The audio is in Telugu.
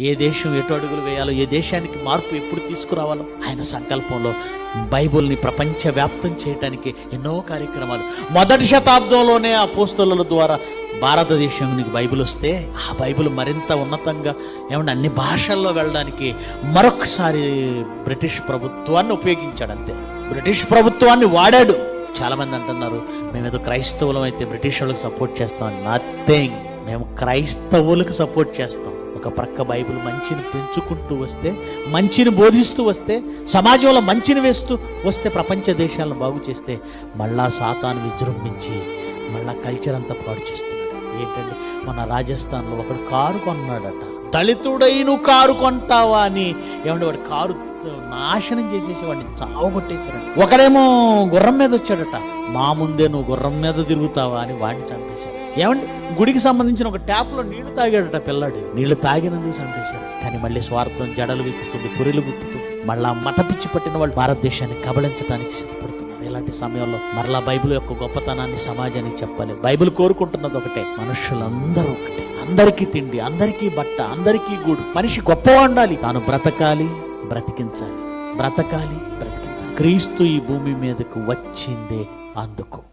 ఏ దేశం ఎటు అడుగులు వేయాలో ఏ దేశానికి మార్పు ఎప్పుడు తీసుకురావాలో ఆయన సంకల్పంలో బైబుల్ని ప్రపంచవ్యాప్తం చేయడానికి ఎన్నో కార్యక్రమాలు. మొదటి శతాబ్దంలోనే ఆ పోస్తుల ద్వారా భారతదేశానికి బైబిల్ వస్తే ఆ బైబిల్ మరింత ఉన్నతంగా ఏమన్నా అన్ని భాషల్లో వెళ్ళడానికి మరొకసారి బ్రిటిష్ ప్రభుత్వాన్ని ఉపయోగించాడు అంతే. బ్రిటిష్ ప్రభుత్వాన్ని వాడాడు. చాలామంది అంటున్నారు మేమేదో క్రైస్తవులం అయితే బ్రిటిష్ వాళ్ళకి సపోర్ట్ చేస్తాం. నథింగ్ మేము క్రైస్తవులకు సపోర్ట్ చేస్తాం. ఒక ప్రక్క బైబిల్ మంచిని పెంచుకుంటూ వస్తే మంచిని బోధిస్తూ వస్తే సమాజంలో మంచిని వేస్తూ వస్తే ప్రపంచ దేశాలను బాగు చేస్తే మళ్ళా సాతాను విజృంభించి మళ్ళా కల్చర్ అంతా పాడు చేస్తున్నాడు. ఏంటంటే మన రాజస్థాన్లో ఒకడు కారు కొన్నాడట. దళితుడై కారు కొంటావా అని. ఏమంటే వాడు కారు నాశనం చేసేసి వాడిని చావగొట్టేశారు ఒకడేమో గుర్రం మీద వచ్చాడట. మా ముందే నువ్వు గుర్రం మీద తిరుగుతావా అని వాడిని చంపేశారు ఏమండి? గుడికి సంబంధించిన ఒక ట్యాప్లో నీళ్ళు తాగాడట పిల్లాడు. నీళ్ళు తాగినందుకు చంపేశారు. కానీ మళ్ళీ స్వార్థం జడలు విప్పుతుంది పురులు విప్పుతుంది. మళ్ళా మత పిచ్చి పట్టిన వాళ్ళు భారతదేశాన్ని కబళించడానికి సిద్ధపడుతున్నారు. ఇలాంటి సమయంలో మరలా బైబిల్ యొక్క గొప్పతనాన్ని సమాజానికి చెప్పాలి. బైబిల్ కోరుకుంటున్నది ఒకటే మనుషులందరూ ఒకటే. అందరికీ తిండి అందరికీ బట్ట అందరికీ గూడు. మనిషి గొప్ప ఉండాలి. తాను బ్రతకాలి బ్రతికించాలి. బ్రతకాలి బ్రతికించాలి. క్రీస్తు ఈ భూమి మీదకు వచ్చిందే అందుకు.